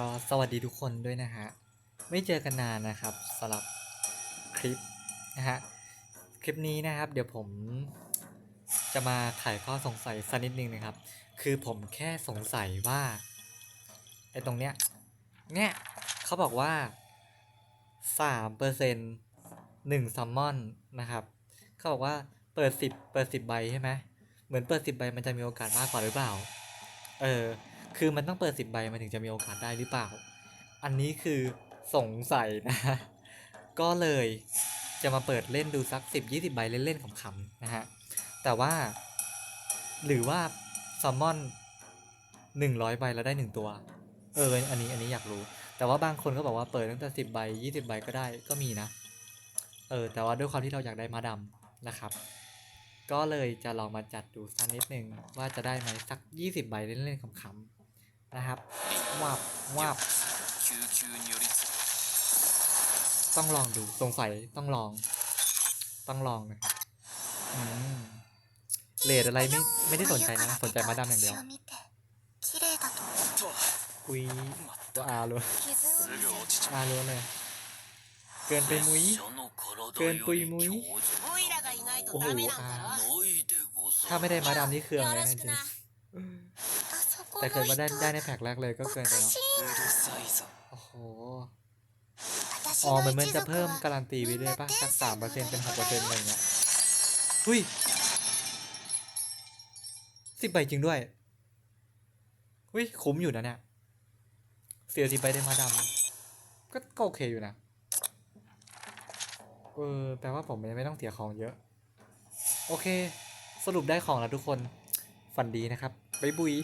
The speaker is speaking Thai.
ก็สวัสดีทุกคนด้วยนะฮะ ไม่เจอกันนานนะครับสำหรับคลิปนะฮะ คลิปนี้นะครับ เดี๋ยวผมจะมาไขข้อสงสัยสักนิดนึงนะครับ คือผมแค่สงสัยว่าไอ้ตรงเนี้ย เนี่ยเขาบอกว่าสามเปอร์เซ็นต์หนึ่งซัมมอนนะครับ เขาบอกว่าเปิดสิบเปิดสิบใบใช่ไหมเหมือนเปิดสิบใบมันจะมีโอกาสมากกว่าหรือเปล่า เออ คือมันต้องเปิดสิบใบมันถึงจะมีโอกาสได้หรือเปล่า อันนี้คือสงสัยนะ ก็เลยจะมาเปิดเล่นดูสักสิบยี่สิบใบเล่นๆขำๆนะฮะ แต่ว่า หรือว่าซัมมอนหนึ่งร้อยใบแล้วได้หนึ่งตัว เออ อันนี้อันนี้อยากรู้ แต่ว่าบางคนก็บอกว่าเปิดตั้งแต่สิบใบยี่สิบใบก็ได้ก็มีนะ เออ แต่ว่าด้วยความที่เราอยากได้มาดำนะครับ ก็เลยจะลองมาจัดดูสักนิดนึงว่าจะได้ไหมสักยี่สิบใบเล่นๆขำๆ นะครับวับวับต้องลองดูสงสัยต้องลอง ต้องลองนะเลดอะไรไม่ไม่ได้สนใจนะสนใจมาดามอย่างเดียวคุยตัวอาลัวอาลัวเลยเกินไปมุ้ยเกินปุยมุ้ยโอ้โหถ้าไม่ได้มาดามนี่เครื่องเลยจริง แต่เกิดมาได้ได้ในแพ็คแรกเลยก็เกินไปเนาะโอ้โหอ๋อเหมือนมันจะเพิ่มการันตีไปเรื่อยป่ะจากสามเปอร์เซ็นเป็นหกเปอร์เซ็นต์อะไรเงี้ยอุ้ยสิบใบจริงด้วยอุ้ยคุ้มอยู่นะเนี่ยเสียสิบใบได้มาดำก็ก็โอเคอยู่นะเออแปลว่าผมไม่ต้องเสียของเยอะ โอเค สรุปได้ของแล้วทุกคน ฝันดีนะครับ บ๊ายบุย